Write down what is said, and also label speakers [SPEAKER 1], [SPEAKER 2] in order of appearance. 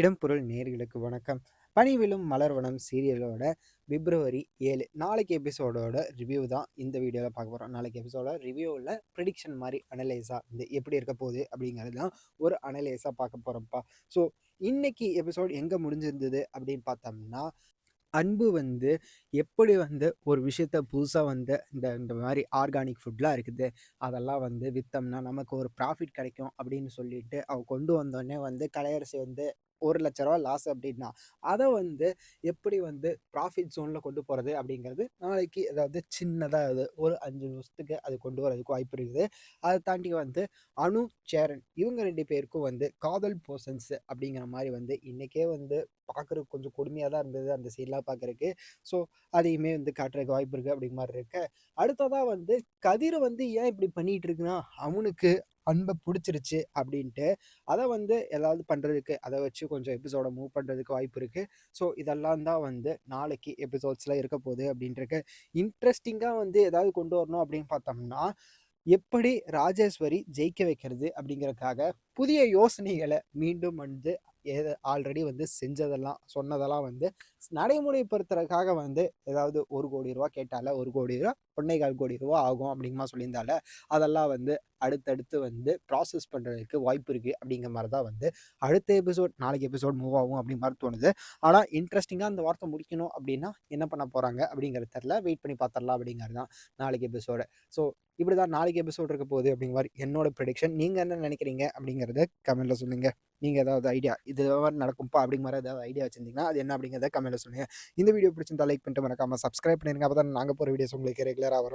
[SPEAKER 1] இடம்பொருள் நேர்களுக்கு வணக்கம். பனிவிலும் மலர்வனம் சீரியலோட பிப்ரவரி ஏழு. நாளைக்கு எபிசோடோட ரிவ்யூ தான் இந்த வீடியோவில் பார்க்க போகிறோம் நாளைக்கு எபிசோட ரிவ்யூவில் ப்ரிடிக்ஷன் மாதிரி அனலைஸாக இந்த எப்படி இருக்க போகுது அப்படிங்கிறது தான் ஒரு அனலைஸாக பார்க்க போகிறோம்ப்பா ஸோ இன்னைக்கு எபிசோட் எங்கே முடிஞ்சிருந்தது அப்படின்னு பார்த்தோம்னா அன்பு வந்து எப்படி வந்து ஒரு விஷயத்த புதுசாக வந்து இந்த இந்த மாதிரி ஆர்கானிக் ஃபுட்லாம் இருக்குது அதெல்லாம் வந்து விற்றோம்னா நமக்கு ஒரு ப்ராஃபிட் கிடைக்கும் அப்படின்னு சொல்லிட்டு அவள் கொண்டு வந்தோடனே வந்து கலையரசி வந்து ஒரு லட்ச ரூபா லாஸ் அப்படின்னா அதை வந்து எப்படி வந்து ப்ராஃபிட் ஜோனில் கொண்டு போகிறது அப்படிங்கிறது நாளைக்கு அதாவது சின்னதாக அது ஒரு அஞ்சு நிமிஷத்துக்கு அது கொண்டு வரதுக்கு வாய்ப்பு இருக்குது. அதை தாண்டி வந்து அனு சேரன் இவங்க ரெண்டு பேருக்கும் வந்து காதல் போர்சன்ஸ் அப்படிங்கிற மாதிரி வந்து இன்றைக்கே வந்து பார்க்குறதுக்கு கொஞ்சம் கொடுமையாக தான் இருந்தது அந்த சைட்லாம் பார்க்குறக்கு ஸோ அதையுமே வந்து காட்டுறதுக்கு வாய்ப்பு இருக்குது அப்படிங்கிற மாதிரி இருக்கு. அடுத்ததாக வந்து கதிரை வந்து ஏன் இப்படி பண்ணிகிட்டு இருக்குன்னா அவனுக்கு அன்பை பிடிச்சிருச்சு அப்படின்ட்டு அதை வந்து ஏதாவது பண்ணுறதுக்கு அதை வச்சு கொஞ்சம் எபிசோட மூவ் பண்ணுறதுக்கு வாய்ப்பு இருக்குது ஸோ இதெல்லாம் தான் வந்து நாளைக்கு எபிசோட்ஸில் இருக்க போகுது அப்படின்ட்டு இன்ட்ரெஸ்டிங்காக வந்து ஏதாவது கொண்டு வரணும் அப்படின்னு பார்த்தோம்னா எப்படி ராஜேஸ்வரி ஜெயிக்க வைக்கிறது அப்படிங்கிறதுக்காக புதிய யோசனைகளை மீண்டும் வந்து ஏது ஆல்ரெடி வந்து செஞ்சதெல்லாம் சொன்னதெல்லாம் வந்து நடைமுறைப்படுத்துறதுக்காக வந்து ஏதாவது ஒரு கோடி ரூபா கேட்டால ஒரு கோடி ரூபா ஒன்னேகால் கோடி ரூபா ஆகும் அப்படிங்கமா சொல்லியிருந்தால. அதெல்லாம் வந்து அடுத்தடுத்து வந்து ப்ராசஸ் பண்ணுறதுக்கு வாய்ப்பு இருக்குது அப்படிங்கிற மாதிரி தான் வந்து அடுத்த எபிசோட் நாளைக்கு எபிசோட் மூவ் ஆகும் அப்படிங்கிற மாதிரி தோணுது. ஆனால் இன்ட்ரெஸ்டிங்காக அந்த வார்த்தை முடிக்கணும் அப்படின்னா என்ன பண்ண போகிறாங்க அப்படிங்கிறது தெரில வெயிட் பண்ணி பார்த்துடலாம் அப்படிங்கிறது தான் நாளைக்கு எபிசோடு ஸோ இப்படி தான் நாளைக்கு எபிசோட் இருக்க போகுது அப்படிங்கிற மாதிரி என்னோட ப்ரெடிக்ஷன் நீங்கள் என்ன நினைக்கிறீங்க அப்படிங்கிறத கமெண்ட்டில் சொல்லுங்கள் நீங்கள் ஏதாவது ஐடியா இது மாதிரி நடக்கும்ப்பா அப்படிங்கிற மாதிரி ஏதாவது ஐடியா வச்சிருந்தீங்கன்னா அது என்ன அப்படிங்கிறத கமெண்ட்டில் சொல்லுங்கள் இந்த வீடியோ பிடிச்சிருந்தா லைக் பண்ணிட்டு மறக்காமல் சப்ஸ்கிரைப் பண்ணிடுங்க அப்போ தான் நாங்கள் போகிற வீடியோஸ் உங்களுக்கு ரெகுலர் બરાબર